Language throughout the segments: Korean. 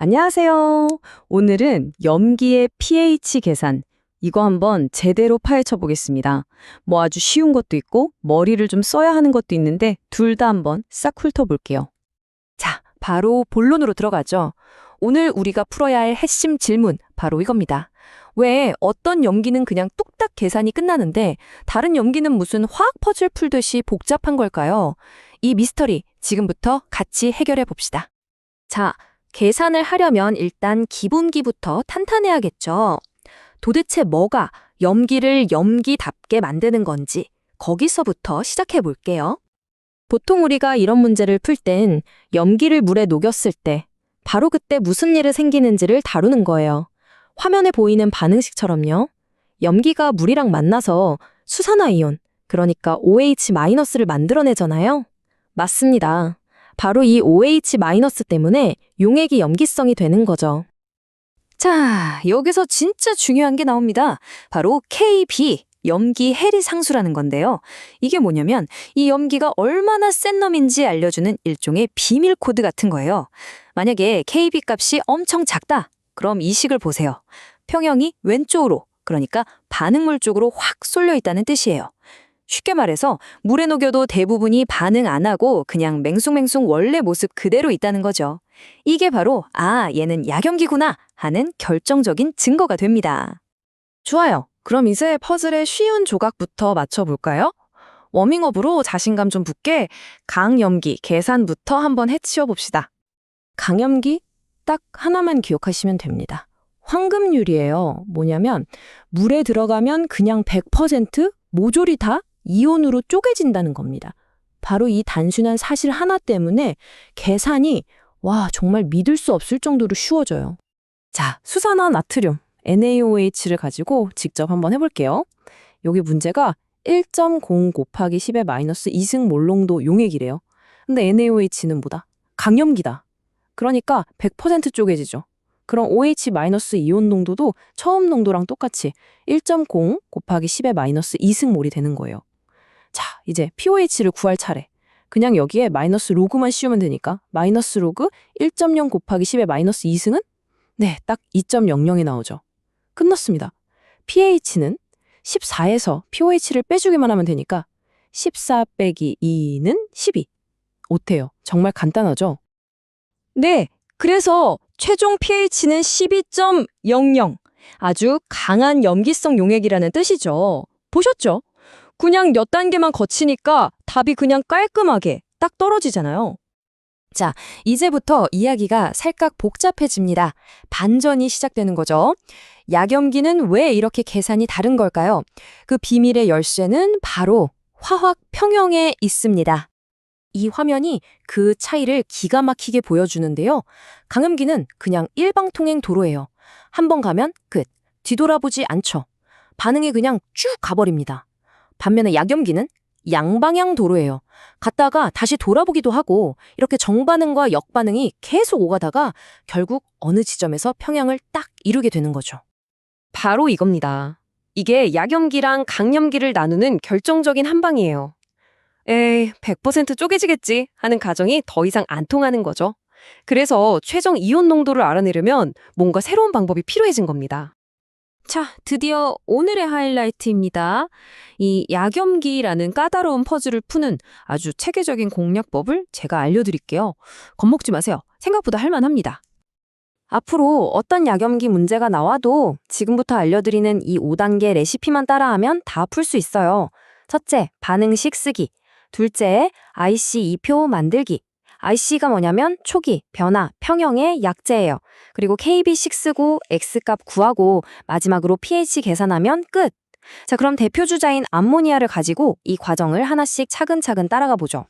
안녕하세요. 오늘은 염기의 pH 계산. 이거 한번 제대로 파헤쳐 보겠습니다. 뭐 아주 쉬운 것도 있고 머리를 좀 써야 하는 것도 있는데 둘 다 한번 싹 훑어 볼게요. 자, 바로 본론으로 들어가죠. 오늘 우리가 풀어야 할 핵심 질문, 바로 이겁니다. 왜 어떤 염기는 그냥 뚝딱 계산이 끝나는데 다른 염기는 무슨 화학 퍼즐 풀듯이 복잡한 걸까요? 이 미스터리 지금부터 같이 해결해 봅시다. 자, 계산을 하려면 일단 기본기부터 탄탄해야겠죠. 도대체 뭐가 염기를 염기답게 만드는 건지 거기서부터 시작해 볼게요. 보통 우리가 이런 문제를 풀 땐 염기를 물에 녹였을 때 바로 그때 무슨 일이 생기는지를 다루는 거예요. 화면에 보이는 반응식처럼요. 염기가 물이랑 만나서 수산화이온, 그러니까 OH-를 만들어내잖아요. 맞습니다. 바로 이 OH- 때문에 용액이 염기성이 되는 거죠. 자, 여기서 진짜 중요한 게 나옵니다. 바로 KB, 염기 해리 상수라는 건데요. 이게 뭐냐면 이 염기가 얼마나 센 놈인지 알려주는 일종의 비밀 코드 같은 거예요. 만약에 KB 값이 엄청 작다. 그럼 이 식을 보세요. 평형이 왼쪽으로, 그러니까 반응물 쪽으로 확 쏠려 있다는 뜻이에요. 쉽게 말해서 물에 녹여도 대부분이 반응 안 하고 그냥 맹숭맹숭 원래 모습 그대로 있다는 거죠. 이게 바로 아, 얘는 약염기구나 하는 결정적인 증거가 됩니다. 좋아요. 그럼 이제 퍼즐의 쉬운 조각부터 맞춰볼까요? 워밍업으로 자신감 좀 붙게 강염기 계산부터 한번 해치워 봅시다. 강염기 딱 하나만 기억하시면 됩니다. 황금률이에요. 뭐냐면 물에 들어가면 그냥 100% 모조리 다 이온으로 쪼개진다는 겁니다. 바로 이 단순한 사실 하나 때문에 계산이 와 정말 믿을 수 없을 정도로 쉬워져요. 자, 수산화 나트륨 NaOH를 가지고 직접 한번 해볼게요. 여기 문제가 1.0 곱하기 10의 마이너스 2승 몰롱도 용액이래요. 근데 NaOH는 뭐다? 강염기다. 그러니까 100% 쪼개지죠. 그럼 OH 마이너스 이온 농도도 처음 농도랑 똑같이 1.0 곱하기 10의 마이너스 2승 몰이 되는 거예요. 자, 이제 pOH를 구할 차례. 그냥 여기에 마이너스 로그만 씌우면 되니까 마이너스 로그 1.0 곱하기 10의 마이너스 2승은? 네, 딱 2.00이 나오죠. 끝났습니다. pH는 14에서 pOH를 빼주기만 하면 되니까 14 빼기 2는 12. 어때요? 정말 간단하죠? 네, 그래서 최종 pH는 12.00. 아주 강한 염기성 용액이라는 뜻이죠. 보셨죠? 그냥 몇 단계만 거치니까 답이 그냥 깔끔하게 딱 떨어지잖아요. 자, 이제부터 이야기가 살짝 복잡해집니다. 반전이 시작되는 거죠. 약염기는 왜 이렇게 계산이 다른 걸까요? 그 비밀의 열쇠는 바로 화학 평형에 있습니다. 이 화면이 그 차이를 기가 막히게 보여주는데요. 강염기는 그냥 일방통행 도로예요. 한 번 가면 끝. 뒤돌아보지 않죠. 반응이 그냥 쭉 가버립니다. 반면에 약염기는 양방향 도로예요. 갔다가 다시 돌아보기도 하고 이렇게 정반응과 역반응이 계속 오가다가 결국 어느 지점에서 평양을 딱 이루게 되는 거죠. 바로 이겁니다. 이게 약염기랑 강염기를 나누는 결정적인 한방이에요. 에이, 100% 쪼개지겠지 하는 가정이 더 이상 안 통하는 거죠. 그래서 최종 이온 농도를 알아내려면 뭔가 새로운 방법이 필요해진 겁니다. 자, 드디어 오늘의 하이라이트입니다. 이 약염기라는 까다로운 퍼즐을 푸는 아주 체계적인 공략법을 제가 알려드릴게요. 겁먹지 마세요. 생각보다 할만합니다. 앞으로 어떤 약염기 문제가 나와도 지금부터 알려드리는 이 5단계 레시피만 따라하면 다 풀 수 있어요. 첫째, 반응식 쓰기. 둘째, IC 2표 만들기. IC가 뭐냐면 초기, 변화, 평형의 약재예요. 그리고 KB6 쓰고 X값 구하고 마지막으로 pH 계산하면 끝. 자, 그럼 대표 주자인 암모니아를 가지고 이 과정을 하나씩 차근차근 따라가 보죠.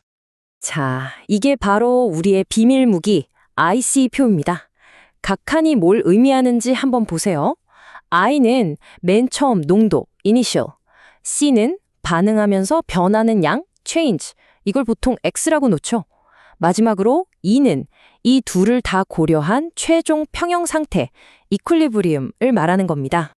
자, 이게 바로 우리의 비밀 무기 IC표입니다. 각 칸이 뭘 의미하는지 한번 보세요. I는 맨 처음 농도, initial. C는 반응하면서 변하는 양, change. 이걸 보통 X라고 놓죠. 마지막으로 E는 이 둘을 다 고려한 최종 평형 상태, 이퀄리브리움을 말하는 겁니다.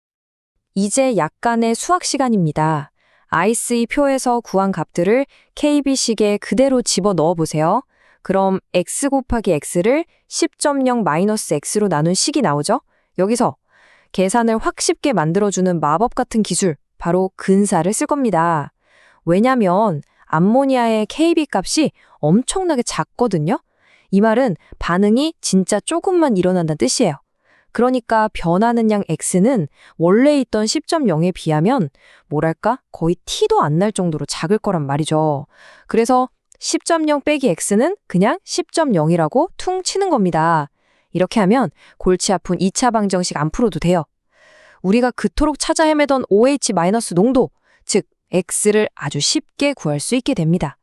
이제 약간의 수학 시간입니다. IC 표에서 구한 값들을 KB식에 그대로 집어 넣어 보세요. 그럼 x 곱하기 x를 10.0 마이너스 x로 나눈 식이 나오죠? 여기서 계산을 확 쉽게 만들어주는 마법 같은 기술, 바로 근사를 쓸 겁니다. 왜냐면 암모니아의 KB 값이 엄청나게 작거든요? 이 말은 반응이 진짜 조금만 일어난다는 뜻이에요. 그러니까 변하는 양 x는 원래 있던 10.0에 비하면 뭐랄까 거의 티도 안 날 정도로 작을 거란 말이죠. 그래서 10.0 빼기 x는 그냥 10.0이라고 퉁 치는 겁니다. 이렇게 하면 골치 아픈 2차 방정식 안 풀어도 돼요. 우리가 그토록 찾아 헤매던 OH- 농도, 즉 x를 아주 쉽게 구할 수 있게 됩니다.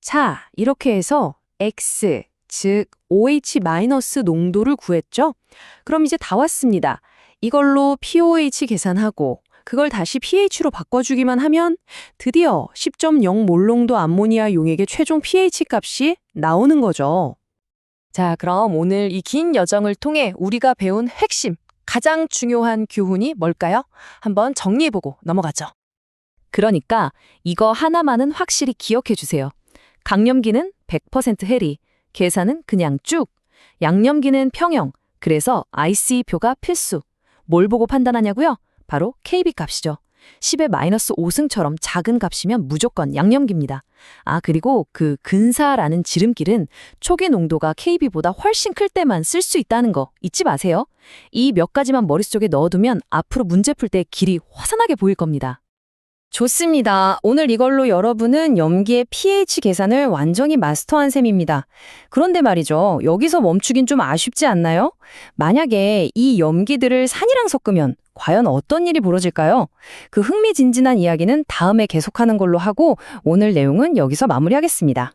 자, 이렇게 해서 x, 즉 OH- 농도를 구했죠? 그럼 이제 다 왔습니다. 이걸로 pOH 계산하고 그걸 다시 pH로 바꿔주기만 하면 드디어 10.0 몰농도 암모니아 용액의 최종 pH 값이 나오는 거죠. 자, 그럼 오늘 이 긴 여정을 통해 우리가 배운 핵심, 가장 중요한 교훈이 뭘까요? 한번 정리해보고 넘어가죠. 그러니까 이거 하나만은 확실히 기억해 주세요. 강염기는 100% 해리, 계산은 그냥 쭉. 양념기는 평형, 그래서 IC표가 필수. 뭘 보고 판단하냐고요? 바로 KB 값이죠. 10의 마이너스 5승처럼 작은 값이면 무조건 양념기입니다. 아, 그리고 그 근사라는 지름길은 초기 농도가 KB보다 훨씬 클 때만 쓸 수 있다는 거 잊지 마세요. 이 몇 가지만 머릿속에 넣어두면 앞으로 문제 풀 때 길이 화산하게 보일 겁니다. 좋습니다. 오늘 이걸로 여러분은 염기의 pH 계산을 완전히 마스터한 셈입니다. 그런데 말이죠. 여기서 멈추긴 좀 아쉽지 않나요? 만약에 이 염기들을 산이랑 섞으면 과연 어떤 일이 벌어질까요? 그 흥미진진한 이야기는 다음에 계속하는 걸로 하고 오늘 내용은 여기서 마무리하겠습니다.